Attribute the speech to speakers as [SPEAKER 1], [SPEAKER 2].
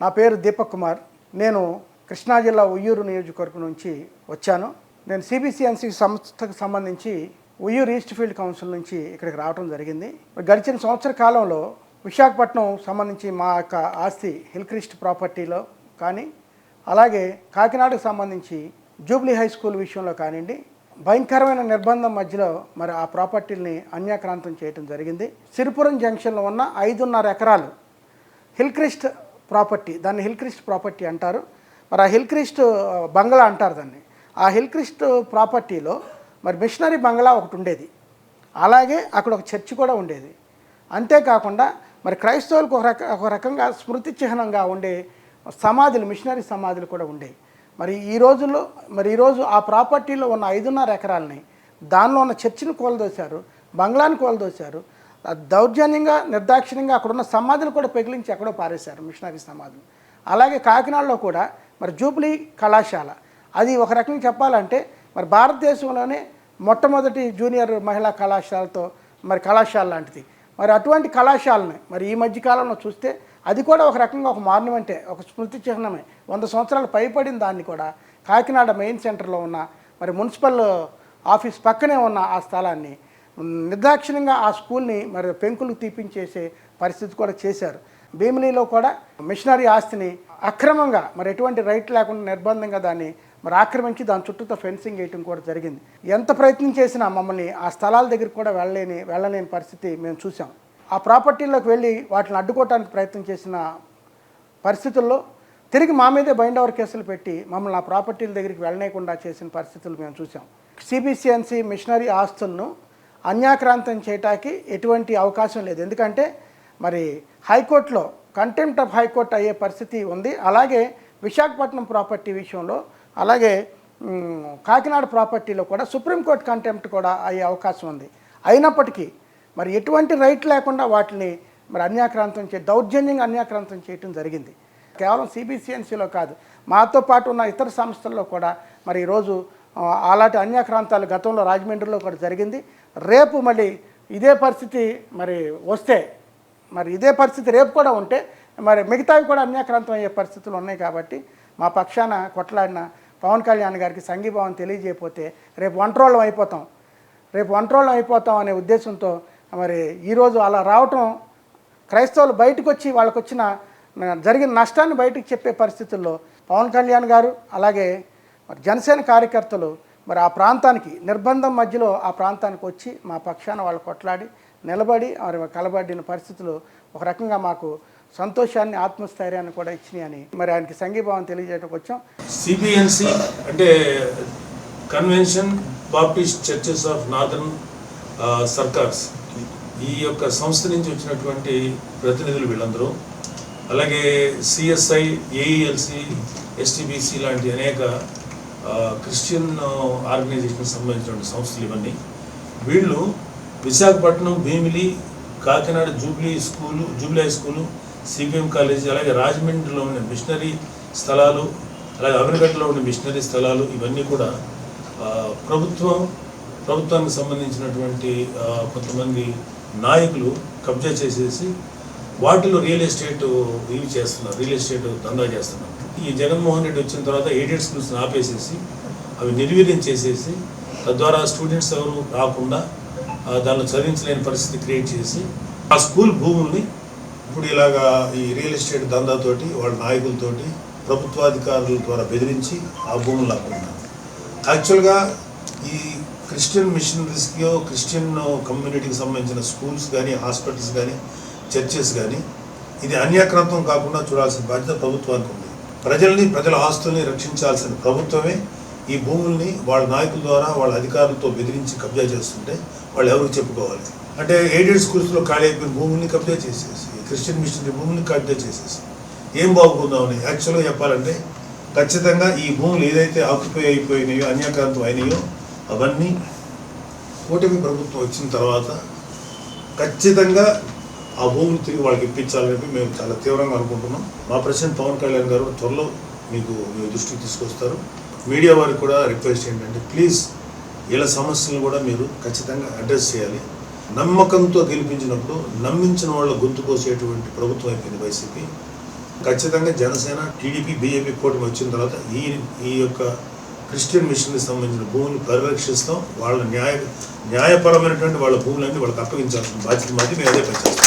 [SPEAKER 1] నా పేరు దీపక్ కుమార్. నేను కృష్ణా జిల్లా ఉయ్యూరు నియోజకవర్గం నుంచి వచ్చాను. నేను సిబిసిఎన్సి సంస్థకు సంబంధించి ఉయ్యూరు ఈస్ట్ ఫీల్డ్ కౌన్సిల్ నుంచి ఇక్కడికి రావడం జరిగింది. గడిచిన సంవత్సర కాలంలో విశాఖపట్నం సంబంధించి మా యొక్క ఆస్తి హిల్క్రిస్ట్ ప్రాపర్టీలో కానీ అలాగే కాకినాడకు సంబంధించి జూబ్లీ హై స్కూల్ విషయంలో కానివ్వండి భయంకరమైన నిర్బంధం మధ్యలో మరి ఆ ప్రాపర్టీల్ని అన్యాక్రాంతం చేయడం జరిగింది. సిరిపురం జంక్షన్లో ఉన్న ఐదున్నర ఎకరాలు హిల్క్రిస్ట్ ప్రాపర్టీ దాన్ని హిల్క్రిస్ట్ ప్రాపర్టీ అంటారు. మరి ఆ హిల్క్రిస్ట్ క్రిస్ట్ బంగ్లా అంటారు దాన్ని. ఆ హిల్క్రిస్ట్ ప్రాపర్టీలో మరి మిషనరీ బంగ్లా ఒకటి ఉండేది. అలాగే అక్కడ ఒక చర్చి కూడా ఉండేది. అంతేకాకుండా మరి క్రైస్తవులకు ఒక రక ఒక రకంగా స్మృతి చిహ్నంగా ఉండే సమాధులు మిషనరీ సమాధులు కూడా ఉండేవి. మరి ఈ రోజుల్లో మరి ఈరోజు ఆ ప్రాపర్టీలో ఉన్న ఐదున్నర ఎకరాలని దానిలో ఉన్న చర్చిని కూలదోశారు బంగ్లాని కూలదోశారు. దౌర్జన్యంగా నిర్దాక్షిణ్యంగా అక్కడ ఉన్న సమాధులు కూడా పెగిలించి ఎక్కడో పారేశారు మిషనరీ సమాధులు. అలాగే కాకినాడలో కూడా మరి జూబ్లీ కళాశాల. అది ఒక రకంగా చెప్పాలంటే మరి భారతదేశంలోనే మొట్టమొదటి జూనియర్ మహిళా కళాశాలతో మరి కళాశాల లాంటిది. మరి అటువంటి కళాశాలని మరి ఈ మధ్యకాలంలో చూస్తే అది కూడా ఒక రకంగా ఒక మార్నమెంటే ఒక స్మృతి చిహ్నమే. వంద సంవత్సరాలు పైపడిన దాన్ని కూడా కాకినాడ మెయిన్ సెంటర్లో ఉన్న మరి మున్సిపల్ ఆఫీస్ పక్కనే ఉన్న ఆ స్థలాన్ని నిర్దాక్షిణ్యంగా ఆ స్కూల్ని మరి పెంకులు తీపించేసే పరిస్థితి కూడా చేశారు. భీమిలీలో కూడా మిషనరీ ఆస్తిని అక్రమంగా మరి ఎటువంటి రైట్ లేకుండా నిర్బంధంగా దాన్ని మరి ఆక్రమించి దాని చుట్టూతో ఫెన్సింగ్ వేయటం కూడా జరిగింది. ఎంత ప్రయత్నం చేసినా మమ్మల్ని ఆ స్థలాల దగ్గరికి కూడా వెళ్ళలేని వెళ్ళలేని పరిస్థితి మేము చూసాం ఆ ప్రాపర్టీలోకి వెళ్ళి వాటిని అడ్డుకోవటానికి ప్రయత్నం చేసిన పరిస్థితుల్లో తిరిగి మా మీదే బైండ్ ఓవర్ కేసులు పెట్టి మమ్మల్ని ఆ ప్రాపర్టీల దగ్గరికి వెళ్ళనేకుండా చేసిన పరిస్థితులు మేము చూసాం సిబిసిఎన్సి మిషనరీ ఆస్తులను అన్యాక్రాంతం చేయటానికి ఎటువంటి అవకాశం లేదు. ఎందుకంటే మరి హైకోర్టులో కంటెంప్ట్ ఆఫ్ హైకోర్టు అయ్యే పరిస్థితి ఉంది. అలాగే విశాఖపట్నం ప్రాపర్టీ విషయంలో అలాగే కాకినాడ ప్రాపర్టీలో కూడా సుప్రీంకోర్టు కంటెంప్ట్ కూడా అయ్యే అవకాశం ఉంది. అయినప్పటికీ మరి ఎటువంటి రైట్ లేకుండా వాటిని మరి అన్యాక్రాంతం చే దౌర్జన్యంగా అన్యాక్రాంతం చేయటం జరిగింది. కేవలం సిబిసిఎన్సీలో కాదు మాతో పాటు ఉన్న ఇతర సంస్థల్లో కూడా మరి ఈరోజు అలాంటి అన్యాక్రాంతాలు గతంలో రాజమండ్రిలో కూడా జరిగింది. రేపు మళ్ళీ ఇదే పరిస్థితి మరి వస్తే మరి ఇదే పరిస్థితి రేపు కూడా ఉంటే మరి మిగతావి కూడా అన్యాక్రాంతం అయ్యే పరిస్థితులు ఉన్నాయి కాబట్టి మా పక్షాన కొట్లాడిన పవన్ కళ్యాణ్ గారికి సంఘీభావం తెలియజేయపోతే రేపు ఒంట్రోళ్ళం అయిపోతాం. రేపు ఒంట్రోళ్ళం అయిపోతాం అనే ఉద్దేశంతో మరి ఈరోజు అలా రావటం క్రైస్తవులు బయటకు వచ్చి వాళ్ళకు వచ్చిన జరిగిన నష్టాన్ని బయటకు చెప్పే పరిస్థితుల్లో పవన్ కళ్యాణ్ గారు అలాగే మరి జనసేన కార్యకర్తలు మరి ఆ ప్రాంతానికి నిర్బంధం మధ్యలో ఆ ప్రాంతానికి వచ్చి మా పక్షాన వాళ్ళు కొట్లాడి నిలబడి మరి కలబడిన పరిస్థితులు ఒక రకంగా మాకు సంతోషాన్ని ఆత్మస్థైర్యాన్ని కూడా ఇచ్చినాయని మరి ఆయనకి సంఘీభావం తెలియజేయడానికి వచ్చాం.
[SPEAKER 2] సిబిఎన్సి అంటే convention baptist churches of northern Circars ఈ యొక్క సంస్థ నుంచి వచ్చినటువంటి ప్రతినిధులు వీళ్ళందరూ అలాగే సిఎస్ఐ ఏఈఎల్సి ఎస్టీబీసీ లాంటి అనేక క్రిస్టియన్ ఆర్గనైజేషన్ సంబంధించిన సంస్థలు ఇవన్నీ. వీళ్ళు Visakhapatnam Bheemili Kakinada jubilee school jubilee high school CPM college అలాగే రాజమండ్రిలో ఉన్న మిషనరీ స్థలాలు అలాగే అమరగడ్డలో ఉన్న మిషనరీ స్థలాలు ఇవన్నీ కూడా ప్రభుత్వం ప్రభుత్వానికి సంబంధించినటువంటి కొంతమంది నాయకులు కబ్జా చేసేసి వాటిలో రియల్ ఎస్టేట్ ఇవి చేస్తున్నారు రియల్ ఎస్టేట్ దందా చేస్తున్నారు. ఈ జగన్మోహన్ రెడ్డి వచ్చిన తర్వాత ఎయిడెడ్ స్కూల్స్ని ఆపేసేసి అవి నిర్వీర్యం చేసేసి తద్వారా స్టూడెంట్స్ ఎవరు రాకుండా దాన్ని దానిలో చదివించలేని పరిస్థితి క్రియేట్ చేసి ఆ స్కూల్ భూముల్ని ఇప్పుడు ఇలాగా ఈ రియల్ ఎస్టేట్ దందాతోటి వాళ్ళ నాయకులతోటి ప్రభుత్వాధికారుల ద్వారా బెదిరించి ఆ భూములు లాక్కున్నారు యాక్చువల్గా ఈ క్రిస్టియన్ మిషనరీస్కి క్రిస్టియన్ కమ్యూనిటీకి సంబంధించిన స్కూల్స్ కానీ హాస్పిటల్స్ కానీ చర్చెస్ కానీ ఇది అన్యాక్రాంతం కాకుండా చూడాల్సిన బాధ్యత ప్రభుత్వానికి ఉంది. ప్రజల్ని ప్రజల ఆస్తుల్ని రక్షించాల్సిన ప్రభుత్వమే ఈ భూముల్ని వాళ్ళ నాయకుల ద్వారా వాళ్ళ అధికారులతో బెదిరించి కబ్జా చేస్తుంటే వాళ్ళు ఎవరికి చెప్పుకోవాలి? అంటే ఎయిడెడ్ స్కూల్స్లో ఖాళీ అయిపోయిన భూముల్ని కబ్జా చేసేసి క్రిస్టియన్ మిషనరీ భూముల్ని కబ్జా చేసేసి ఏం బాగుందామని యాక్చువల్గా చెప్పాలంటే ఖచ్చితంగా ఈ భూములు ఏదైతే ఆక్యుపై అయిపోయినాయో అన్యాక్రాంతం అయినాయో అవన్నీ కూటమి ప్రభుత్వం వచ్చిన తర్వాత ఖచ్చితంగా ఆ భూమిని తిరిగి వాళ్ళకి ఇప్పించాలని మేము చాలా తీవ్రంగా అనుకుంటున్నాం. మా ప్రెసిడెంట్ పవన్ కళ్యాణ్ గారు త్వరలో మీకు మీ దృష్టికి తీసుకొస్తారు. మీడియా వారికి కూడా రిక్వెస్ట్ ఏంటంటే ప్లీజ్ ఇలా సమస్యలను కూడా మీరు ఖచ్చితంగా అడ్రస్ చేయాలి. నమ్మకంతో గెలిపించినప్పుడు నమ్మించిన వాళ్ళ గొంతు కోసేటువంటి ప్రభుత్వం అయిపోయింది వైసీపీ. ఖచ్చితంగా జనసేన టీడీపీ బీజేపీ కూటమి వచ్చిన తర్వాత ఈ ఈ యొక్క క్రిస్టియన్ మిషన్కి సంబంధించిన భూమిని పరిరక్షిస్తాం. వాళ్ళ న్యాయ న్యాయపరమైనటువంటి వాళ్ళ భూములన్నీ వాళ్ళకి అప్పగించాల్సిన బాధ్యత మాది మేము అదే పనిచేస్తాం.